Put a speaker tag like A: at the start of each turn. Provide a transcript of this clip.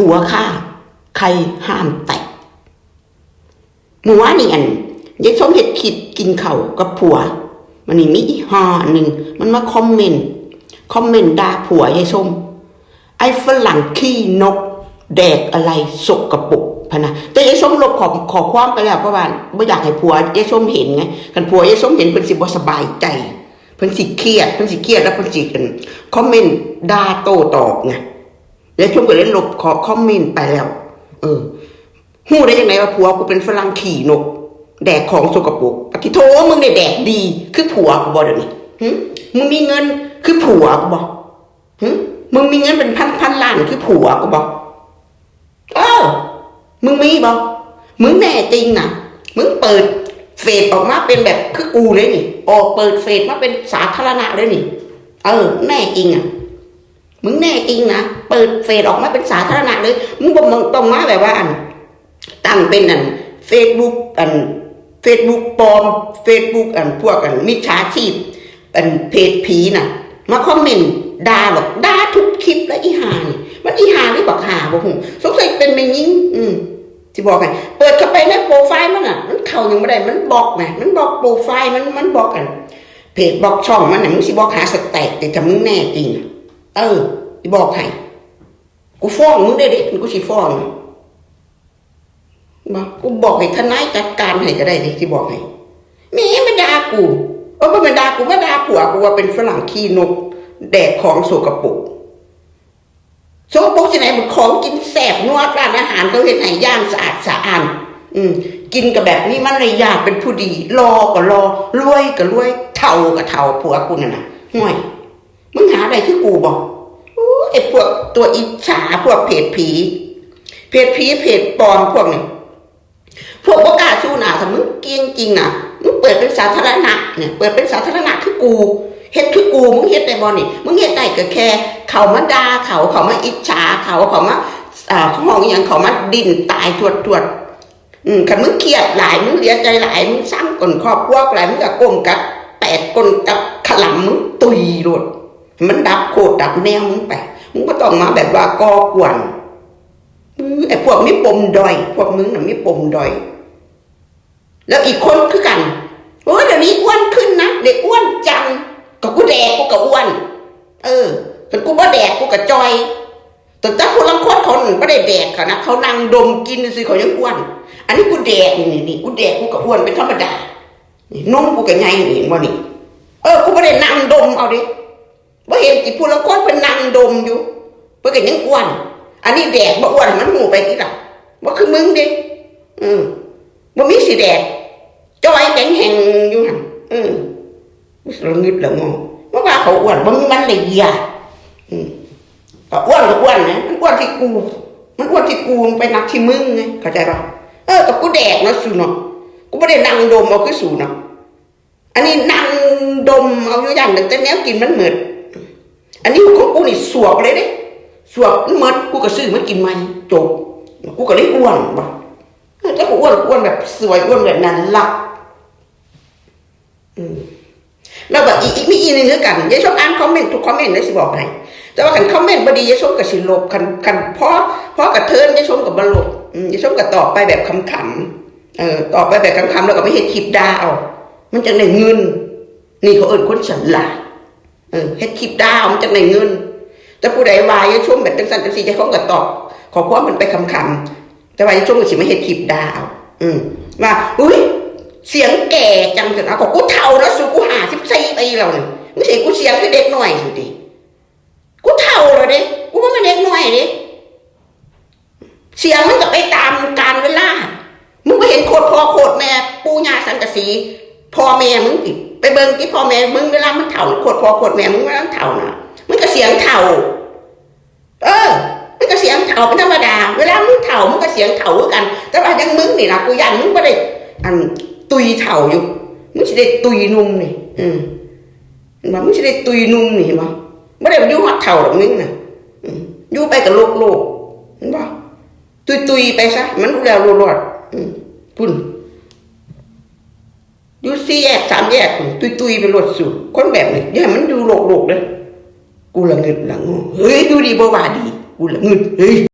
A: ผัวข้าใครห้ามแตะเมื่อวานนี่อันยายส้มเห็ดขิดกินเข่ากับผัว มันนี่มีอีห่อหนึ่งมันมาคอมเมนต์คอมเมนต์ด่าผัวยายส้ม ไอ้ฝรั่งขี้นก แดกอะไรสกกระปรกพนะแต่ยายส้มลบขอขอความไปแล้วเพราะว่าไม่อยากให้ผัวยายส้มเห็นไงกันผัวยายส้มเห็นเพิ่นสิบ่สบายใจเพิ่นสิเครียดเพิ่นสิเครียดแล้วเพิ่นสิกันคอมเมนต์ด่าโต้ตอบไง ยายส้มก็เลยลบขอคอมเมนต์ไปแล้ว เออหู้ได้ยังไงว่าผัวกูเป็นฝรั่งขี่นก แดกของสกปรกปฏิโทมึงได้แดกดี คือผัวกูบ่เดี๋ยวนี้มึงมีเงินคือผัวกูบ่หึมึงมีเงินเป็นพันพันล้านคือผัวกูบ่เออ มึงมีบ่มึงแน่จริงนะมึงเปิดเฟซออกมาเป็นแบบคือกูเลยนี่ออกเปิดเฟซมาเป็นสาธารณะเลยนี่ เออ แน่จริงอะ มึงแน่จริงนะเปิดเฟซออกมาเป็นสาธารณะเลย มึงบ่มึงต้องมาแบบว่าอันตั้งเป็นอันเฟซบุ๊กอันเฟซบุ๊กปลอมเฟซบุ๊กอันพวกอันมิจฉาชีพอันเพจผีน่ะ มาคอมเมนต์ด่าบอกด่าทุกคลิปแล้วอีหานี่มันอีหาหรือบอกหาบ่หูสงสัยเป็นแม่ยิงอืมที่บอกไงเปิดเข้าไปในโปรไฟล์มันอะ มันเข้ายังไม่ได้มันบอกไงมันบอกโปรไฟล์มันมันบอกกันเพจบอกช่องมันน่ะมึงสิบอกหาสแต็กแต่ถ้ามึงแน่จริงอะ เออบอกให้กูฟ้องมึงได้ดิกูสิฟ้องบอกกูบอกให้ทนายจัดการให้ก็ได้ดิที่บอกให้ม่มันด่ากูเออมันด่ากูมาด่าผัวกูว่าเป็นฝรั่งขี้นก แดกของโสกปรกโสกปรกที่ไหนมันของกินแสบนวดร้านอาหารเขาเห็นไหนย่างสะอาดสะอาดอืม กินกับแบบนี้มันเลยยากเป็นผู้ดี รอก็รอรวยก็รวยเท่าก็เท่าผัวกูน่ะนะห่วยมึงหาอะไรที่กูบอก ไอ้พวกตัวอิจฉาพวกเพจผี เพจผีเพจปลอมพวกนี้พวกประกล้าศสู้หนาถ้ามึงเก่งจริงนะมึงเปิดเป็นสาธารณะเนี่ยเปิดเป็นสาธารณะคือกูเฮ็ดคือกูมึงเฮ็ดได้บ่นี่มึงเฮ็ดได้ก็แค่ เขามาด่าเขาเขามาอิจฉาเขาเขามาอ่าห้องอย่างเขามาดิ้นตายทวดทวดอืมคันมึงเครียดหลายมึงเสียใจหลายมึงสร้างกลครอบครัวหลายมึงก็ก้มกับแปดกลกับขลำมึงตุยโลดมันดับโคตรดับแนวมึงไป มึงก็ต้องมาแบบว่าก่อกวนไอ้พวกมีปมดอย พวกมึงน่ะมีปมดอย แล้วอีกคนคือกันโอ้ยเดี๋ยวนี้อ้วนขึ้นนะเด็กอ้วนจังก็กูแดกกูก็อ้วน เออแต่กูบ่แดกกูก็จอยแต่ถ้าผู้ลังคนเขาไม่ได้แดกนะเขานั่งดมกินสิเขายังอ้วน อันนี้กูแดกนี่นี่กูแดกกูก็อ้วนเป็นธรรมดานี่นมกูก็ไงนี่เห็นบ่นี่เออกูไม่ได้นั่งดมเอาดิ ว่าเห็นกี่ผู้ลังคนเป็นนั่งดมอยู่เพื่อก็ยังอ้วน อันนี้แดกบ่อ้วนมันหูไปที่ละว่าคือมึงดิอืมบ่มีสิแดกจอยแข็งแหงอยู่หั่นอืมเรางึดล้วงงว่าว่าเขาอ้วนบ่มีมันเลยยาอืมก็อ้วนก็อ้วนนะมันอ้วนที่กู มันอ้วนที่กูมันไปนักที่มึงไงเข้าใจป่ะเออกับกูแดกเนาะสูเนาะกูไม่ได้นั่งดมเอาคือสูเนาะอันนี้นั่งดมเอาอยู่อย่างหนึ่งแต่แนวกินมันเหมือน อันนี้ของกูนี่สวบเลยเด้สวบเมดกูก็ซื้อมากินมันจบกูก็เลยอ้วนบ่แล้วกูอ้วนอ้วนแบบสวยอ้วนแบบนั้นลักแล้วแบบอีกอีกมีอีกนึงคือกันยายชอบอ่านคอมเมนต์ทุกคอมเมนต์เลยสิบอกให้แต่ว่าคันคอมเมนต์บดียายชมกับสิลบคันคันพอพอกระเทินยายชมกับบลบอืมยายชมก็ตอบไปแบบขำๆเออตอบไปแบบขำๆแล้วก็ไม่เฮ็ดคลิปดาเอามันจังได้เงิน นี่เขาเอิ้นคนฉลาด เออเฮ็ดคลิปด่าเอามันจังได้เงิน แต่ผู้ใดวายช่วงแบบจังสันจังสีจะเขาก็ตอบขอความมันไปคำคำๆแต่วายช่วงก็สิไม่เห็นคลิปดาวอืมว่าอุ้ยเสียงแก่จังสินะก็กูเท่าแล้วสูกูหาสิบสี่ปีแล้วเนี่ยไม่ใช่กูเสียงคือเด็กหน่อยสุดดิกูเท่าแล้วเด้กูว่ามันเด็กหน่อยเด้เสียงมันก็ไปตามการเวลามึงไปเห็นโคตรพ่อโคตรแม่ปู่ย่าสังกะสีพ่อแม่มึงติด ไปเบิ่งที่พ่อแม่มึงเวลามันเท่าโคตรพ่อโคตรแม่มึงเวลามันเท่านะมันก็เสียงเท่า เออ มันก็เสียงเถ่าเป็นธรรมดา เวลามึงเถ่ามันก็เสียงเถ่าเหมือนกัน แต่ว่ายังมึงนี่นะกูยันมึงไม่ได้อันตุยเถ่าอยู่มึงจะได้ตุยนุ่มนี่อืมมันมึงจะได้ตุยนุ่มนี่มั้งไม่ได้อยู่หัดเถ่าหรอกมึงนะอยู่ไปกับโลกโลกเห็นปะตุยตุยไปซะมันรู้แล้วรู้รอดอืมพุ่น อยู่สี่แยกสามแย่ตุยตุยไปรถสุดคนแบบนี้อย่าให้มันอยู่โลกโลกเลยกูละเงิดละงงเฮ้ยดูดีบ่ว่าดี กูละเงิดเฮ้ย